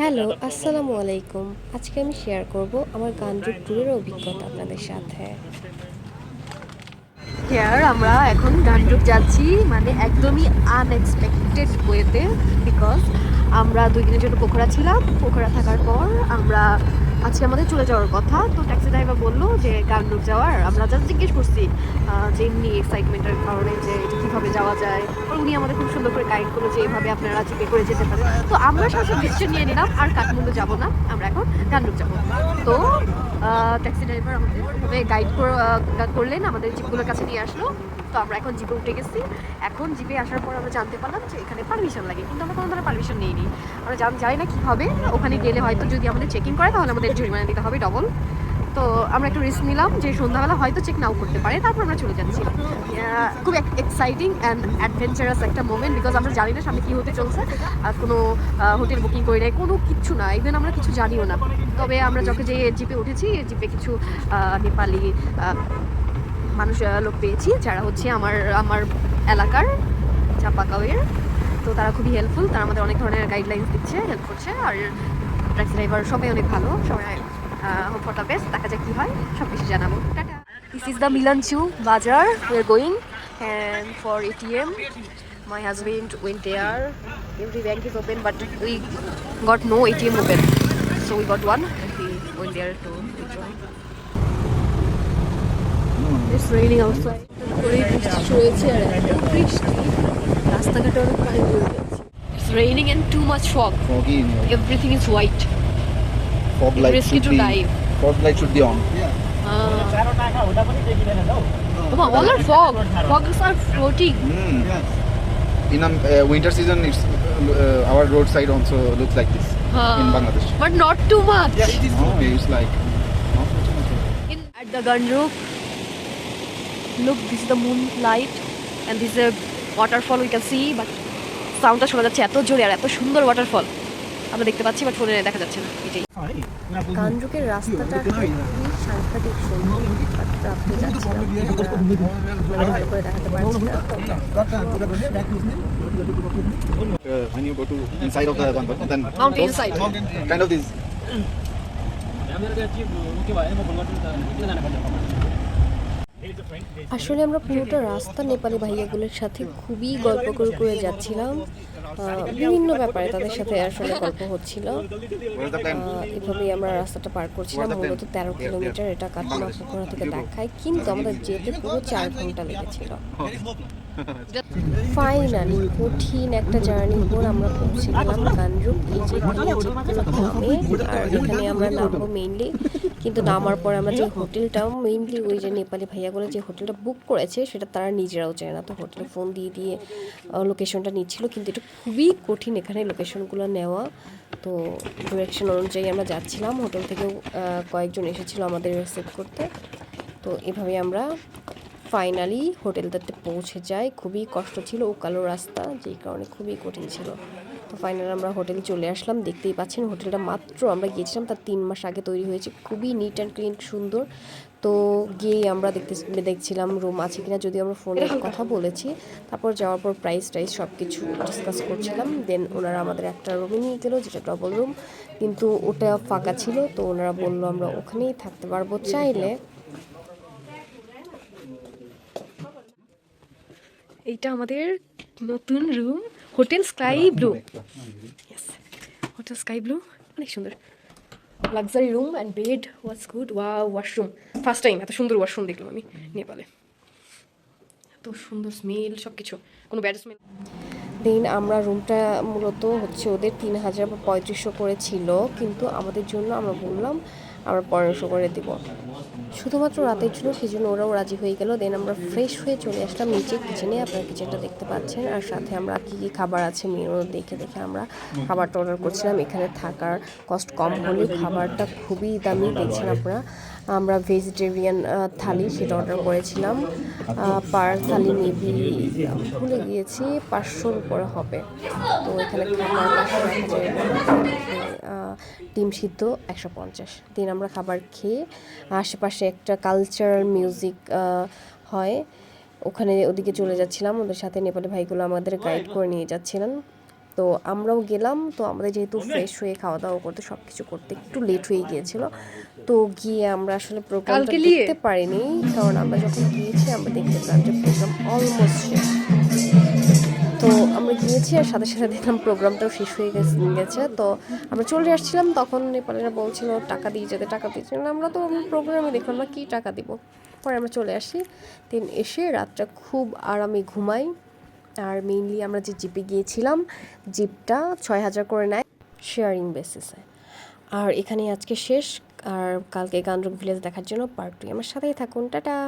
Hello, আসসালামু আলাইকুম। আজকে আমি শেয়ার করব আমার গানরূপ ট্যুরের অভিজ্ঞতা আপনাদের সাথে। হেয়ার আমরা এখন গানরূপ যাচ্ছি মানে একদমই আনএক্সপেক্টেড ওয়েতে বিকজ আমরা দুই দিনের জন্য পোখরা ছিলাম। পোখরা থাকার পর আমরা আজকে আমাদের চলে যাওয়ার কথা। তো ট্যাক্সি ড্রাইভার বলল যে গানরূপ যাওয়ার। আমরা জাস্ট জিজ্ঞেস করছি যে এমনি এক্সাইটমেন্টের কারণে যে এটা কীভাবে যাওয়া যায়? উনি আমাদের খুব সুন্দর করে গাইড করল যে, এভাবে আপনারা জিপে করে যেতে পারেন। তো আমরা সাথে ডিসিশন নিয়ে নিলাম, আর কাঠমান্ডু যাব না, আমরা এখন গানরূপ যাব। তো ট্যাক্সি ড্রাইভার আমাদের গাইড করলেন, আমাদের জিপগুলোর কাছে নিয়ে আসলো। তো আমরা এখন জিপে উঠে গেছি। এখন জিপে আসার পর আমরা জানতে পারলাম যে এখানে পারমিশন লাগে, কিন্তু আমরা কোনো ধরনের পারমিশন নিইনি। আমরা জান যাই না কীভাবে ওখানে গেলে হয়তো যদি আমাদের চেক করে, তাহলে আমাদের জরিমানা দিতে হবে ডবল তো আমরা একটু রিস্ক নিলাম যে সন্ধ্যাবেলা হয়তো চেক নাও করতে পারে, তারপর আমরা চলে যাচ্ছি। খুব এক্সাইটিং অ্যান্ড অ্যাডভেঞ্চারাস একটা মোমেন্ট বিকজ আমরা জানি না সামনে কী হতে চলছে, আর কোনো হোটেল বুকিং করি নাই কোনো কিচ্ছু না ইভেন আমরা কিছু জানিও না। তবে আমরা যখন যে জিপে উঠেছি জিপে কিছু নেপালি মানুষ লোক পেয়েছি। যারা হচ্ছে আমার আমার এলাকার, চাপাগাঁওয়ের। তো তারা খুবই হেল্পফুল তারা আমাদের অনেক ধরনের গাইডলাইন্স দিচ্ছে হেল্প করছে। আর ট্যাক্সি ড্রাইভার সবাই অনেক ভালো। সবাই ফর দ্য বেস্ট দেখা যাক কী হয়। সব কিছু জানাব দিস ইজ দ্য মিলানচু বাজার we are going and for ATM my husband went there. Every bank open, but we got no ATM open. So we got one and we went there to It's raining outside. করে বৃষ্টি রয়েছে আর এত বৃষ্টি রাস্তাঘাটে অনেক পানি পড়ে যাচ্ছে It's raining and too much fog. foggy in here. Everything is white. Fog light risky should to be dive. fog light should be on. Uh, oh, all are fog. Fogs are floating. Mm. In um, uh, winter season, it's uh, our roadside also looks like this in Uh, Bangladesh. But not too much. Oh, it's like not much, much. In, at the Gunrook, look, this is the moonlight and this is a waterfall we can see, but সাউন্ডটা শোনা যাচ্ছে এত জোরে আর এত সুন্দর waterfall আমরা দেখতে পাচ্ছি বাট ফোনে দেখা যাচ্ছে না এটাই কানরুকের রাস্তাটা খুবই সাংঘাতিক সুন্দর বাট রাত্রে যাচ্ছিলাম আমরা ভালো করে দেখাতে পারছি Uh, when you go to inside of the then inside. kind of this. আসলে আমরা পুরোটা রাস্তা নেপালি ভাইয়াগুলোর সাথে খুবই গল্প করে করে যাচ্ছিলাম। বিভিন্ন ব্যাপারে তাদের সাথে আসলে গল্প হচ্ছিল। এভাবেই আমরা রাস্তাটা পার করছিলাম মূলত তেরো কিলোমিটার। এটা কাটমা পুকুরা থেকে দেখায়। কিন্তু আমাদের যেতে পুরো চার ঘণ্টা লেগেছিল। ফাইনালি কঠিন একটা জার্নির পর আমরা পৌঁছে গেলাম কানরূপ এই যে এখানে যেগুলো থামে আর এখানে আমরা নামবো মেইনলি কিন্তু নামার পর আমরা যে হোটেলটাও মেইনলি ওই যে নেপালি ভাইয়াগুলো যে হোটেলটা বুক করেছে সেটা তারা নিজেরাও চায় না। তো হোটেলে ফোন দিয়ে দিয়ে লোকেশনটা নিচ্ছিল। কিন্তু এটা খুবই কঠিন এখানে লোকেশনগুলো নেওয়া। তো ডিরেকশন অনুযায়ী আমরা যাচ্ছিলাম। হোটেল থেকেও কয়েকজন এসেছিল আমাদের রিসিভ করতে। তো এভাবে আমরা ফাইনালি হোটেলটাতে পৌঁছে যাই। খুবই কষ্ট ছিল, ও কালো রাস্তা, যেই কারণে খুবই কঠিন ছিল। তো ফাইনালি আমরা হোটেলে চলে আসলাম। দেখতেই পাচ্ছেন হোটেলটা মাত্র আমরা গিয়েছিলাম, তার তিন মাস আগে তৈরি হয়েছে। খুবই নিট অ্যান্ড ক্লিন সুন্দর। তো গিয়ে আমরা দেখতে দেখছিলাম রুম আছে কিনা যদি আমরা ফোনে কথা বলেছি। তারপর যাওয়ার পর প্রাইস টাইস সব কিছু ডিসকাস করছিলাম। দেন ওনারা আমাদের একটা রুমে নিয়ে গেলো যেটা ডবল রুম কিন্তু ওটা ফাঁকা ছিল তো ওনারা বলল আমরা ওখানেই থাকতে পারব চাইলে। এইটা আমাদের নতুন room hotel Sky Blue hotel Sky Blue অনেক সুন্দর। Luxury room and bed was good ওয়া ওয়াশরুম ফার্স্ট টাইম এত সুন্দর ওয়াশরুম দেখলাম আমি নেপালে। এত সুন্দর স্মেল সব কিছু কোনো ব্যাড স্মেল দেন আমরা রুমটা মূলত হচ্ছে ওদের তিন হাজার বা পঁয়ত্রিশশো করে ছিল কিন্তু আমাদের জন্য আমরা বললাম আমরা পনেরোশো করে দিব। শুধুমাত্র রাতের জন্য সেই জন্য ওরাও রাজি হয়ে গেল। দেন আমরা ফ্রেশ হয়ে চলে আসলাম নিচে কিচেনে আপনার কিচেনটা দেখতে পাচ্ছেন। আর সাথে আমরা কী কী খাবার আছে মেনু দেখে দেখে আমরা খাবারটা অর্ডার করছিলাম। এখানে থাকার কস্ট কম হলেও খাবারটা খুবই দামি দেখছেন আপনারা। আমরা ভেজিটেরিয়ান থালি সেটা অর্ডার করেছিলাম। পার থালি মেবি ভুলে গিয়েছি, পাঁচশোর উপরে হবে। তো এখানে খাবার পাঁচশো ডিম সিদ্ধ একশো পঞ্চাশ। দিন আমরা খাবার খেয়ে আশেপাশে একটা কালচারাল মিউজিক হয়। ওখানে ওদিকে চলে যাচ্ছিলাম ওদের সাথে নেপালি ভাইগুলো আমাদের গাইড করে নিয়ে যাচ্ছিলেন। তো আমরাও গেলাম তো আমাদের যেহেতু ফ্রেশ হয়ে খাওয়া দাওয়া করতে সব কিছু করতে একটু লেট হয়ে গিয়েছিল। তো গিয়ে আমরা আসলে প্রোগ্রামটা দেখতে পারিনি কারণ আমরা যখন গিয়েছি আমরা দেখতে পেলাম যে প্রোগ্রাম অলমোস্ট শেষ। তো আমরা গিয়েছি আর সাথে সাথে দেখলাম প্রোগ্রামটাও শেষ হয়ে গেছে গেছে। তো আমরা চলে আসছিলাম, তখন নেপালিরা বলছিল টাকা দিয়ে যেতে, টাকা দিয়েছিল আমরা তো প্রোগ্রামে দেখলাম না, কী টাকা দিব? পরে আমরা চলে আসি। দিন এসে রাতটা খুব আরামে ঘুমাই। আর মেইনলি আমরা যে জিপে গিয়েছিলাম জিপটা ছয় হাজার করে নেয় শেয়ারিং বেসিসে আর এখানে আজকে শেষ। আর কালকে গান্ড্রক ভিলেজ দেখার জন্য পার্ট টু আমার সাথেই থাকুন, টাটা!